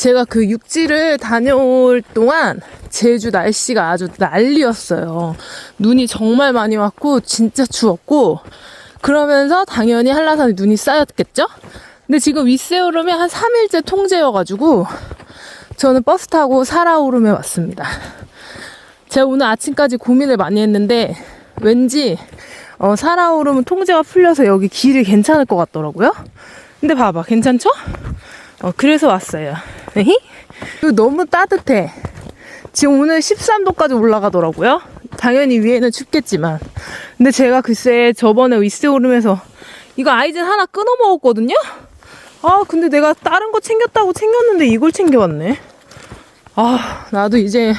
제가 그 육지를 다녀올 동안 제주 날씨가 아주 난리였어요. 눈이 정말 많이 왔고 진짜 추웠고 그러면서 당연히 한라산에 눈이 쌓였겠죠? 근데 지금 윗세오름이 한 3일째 통제여가지고 저는 버스 타고 사라오름에 왔습니다. 제가 오늘 아침까지 고민을 많이 했는데 왠지 어, 사라오름은 통제가 풀려서 여기 길이 괜찮을 것 같더라고요. 근데 봐봐, 괜찮죠? 어, 그래서 왔어요. 에히? 그리고 너무 따뜻해. 지금 오늘 13도까지 올라가더라고요. 당연히 위에는 춥겠지만. 근데 제가 글쎄 저번에 윗세오름에서 이거 아이젠 하나 끊어 먹었거든요? 아, 근데 내가 다른 거 챙겼다고 챙겼는데 이걸 챙겨왔네. 아, 나도 이제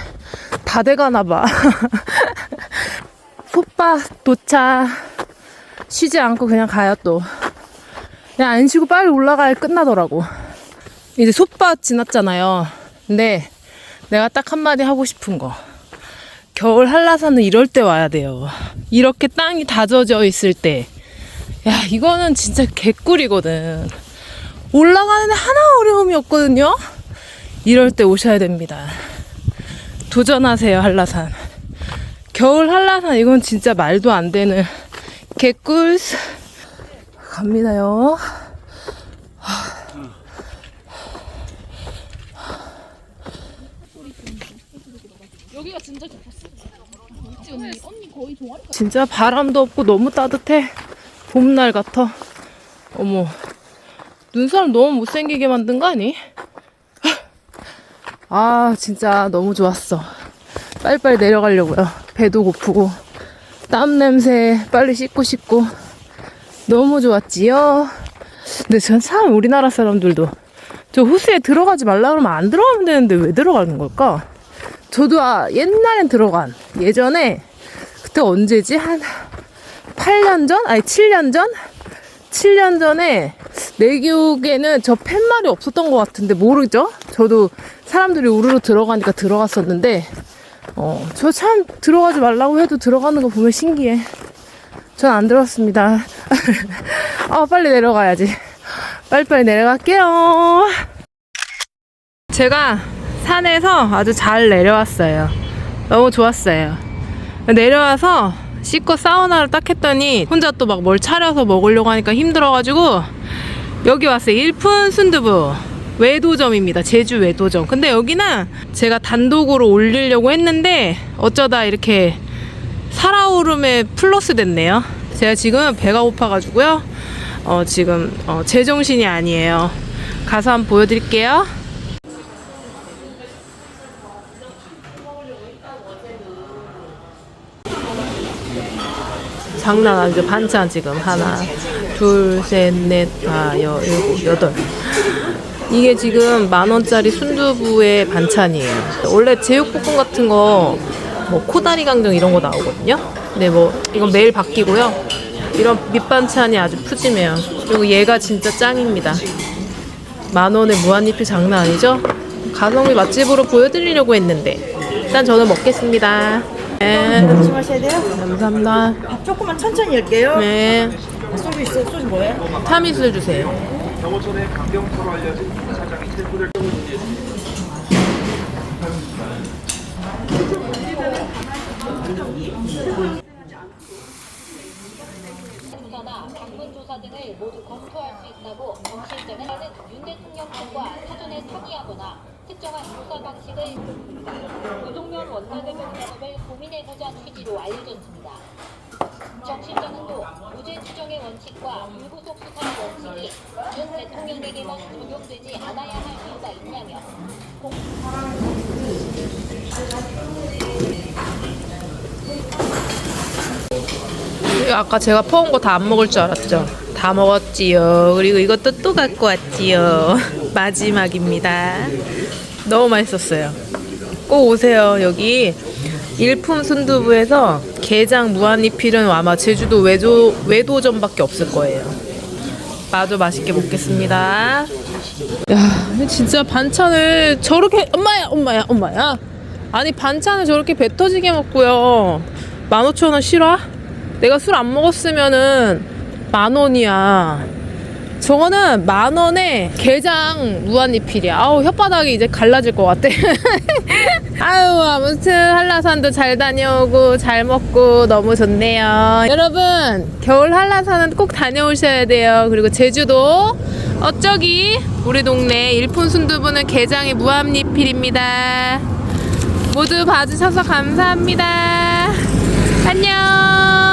다 돼가나 봐. 솥밭 도착. 쉬지 않고 그냥 가요 또. 그냥 안 쉬고 빨리 올라가야 끝나더라고. 이제 솥밭 지났잖아요. 근데 내가 딱 한마디 하고 싶은 거. 겨울 한라산은 이럴 때 와야 돼요. 이렇게 땅이 다져져 있을 때. 야, 이거는 진짜 개꿀이거든. 올라가는데 하나 어려움이 없거든요. 이럴 때 오셔야 됩니다. 도전하세요, 한라산. 겨울 한라산 이건 진짜 말도 안 되는 개꿀. 갑니다요. 여기가 진짜. 있지 언니. 언니 거의 동아리. 진짜 바람도 없고 너무 따뜻해. 봄날 같아. 어머. 눈사람 너무 못생기게 만든 거 아니? 아, 진짜 너무 좋았어. 빨리빨리 내려가려고요. 배도 고프고. 땀 냄새 빨리 씻고 싶고. 너무 좋았지요? 근데 전참 우리나라 사람들도 저 호수에 들어가지 말라 그러면 안 들어가면 되는데 왜 들어가는 걸까? 저도 아, 옛날엔 들어간 예전에 그때 언제지? 한 8년 전? 아니 7년 전? 7년 전에 내 기억에는 저 팻말이 없었던 것 같은데 모르죠? 저도 사람들이 우르르 들어가니까 들어갔었는데 어, 저 참 들어가지 말라고 해도 들어가는 거 보면 신기해. 전 안 들어갔습니다. 아, 빨리 내려가야지. 빨리빨리 내려갈게요. 제가 산에서 아주 잘 내려왔어요. 너무 좋았어요. 내려와서 씻고 사우나를 딱 했더니 혼자 또 막 뭘 차려서 먹으려고 하니까 힘들어가지고 여기 왔어요. 일푼 순두부 외도점입니다. 제주 외도점. 근데 여기는 제가 단독으로 올리려고 했는데 어쩌다 이렇게 살아오름에 플러스 됐네요. 제가 지금 배가 고파가지고요. 어, 지금 어, 제정신이 아니에요. 가서 한번 보여드릴게요. 장난 아니죠. 반찬 지금 하나, 둘, 셋, 넷, 다, 여, 일곱, 여덟. 이게 지금 만 원짜리 순두부의 반찬이에요. 원래 제육볶음 같은 거, 뭐 코다리 강정 이런 거 나오거든요. 근데 뭐 이건 매일 바뀌고요. 이런 밑반찬이 아주 푸짐해요. 그리고 얘가 진짜 짱입니다. 만 원에 무한리필 장난 아니죠? 가성비 맛집으로 보여드리려고 했는데 일단 저는 먹겠습니다. 네, 돼요. 감사합니다. 밥 조금만 천천히 할게요. 네, 소주 있어요. 소주 뭐예요? 타미술 주세요. 경호촌의 강경포로 알려진 사장이 체포될 조사나 방문 조사 등을 모두 검토할 수 있다고 정실장은 윤 대통령과 사전에 상의하거나 특정한 조사 방식을 유동면 원내대변인 작업을 고민 해보자 취지로 알려졌습니다. 정 실장은 또 무죄 추정의 원칙과 불구속 수사의 원칙이 윤 대통령에게만 적용되지 않아야 할 이유가 있냐며 아까 제가 퍼온 거 다 안 먹을 줄 알았죠? 다 먹었지요. 그리고 이것도 또 갖고 왔지요. 마지막입니다. 너무 맛있었어요. 꼭 오세요. 여기 일품 순두부에서 게장 무한리필은 아마 제주도 외도, 외도점밖에 없을 거예요. 마저 맛있게 먹겠습니다. 야, 진짜 반찬을 저렇게 엄마야, 엄마야, 엄마야. 아니 반찬을 저렇게 배 터지게 먹고요. 15,000원 싫어? 내가 술 안 먹었으면은 만 원이야. 저거는 만 원에 게장 무한리필이야. 아우 혓바닥이 이제 갈라질 것 같아. 아유 아무튼 한라산도 잘 다녀오고 잘 먹고 너무 좋네요. 여러분 겨울 한라산은 꼭 다녀오셔야 돼요. 그리고 제주도 어쩌기 우리 동네 일본 순두부는 게장이 무한리필입니다. 모두 봐주셔서 감사합니다. 안녕.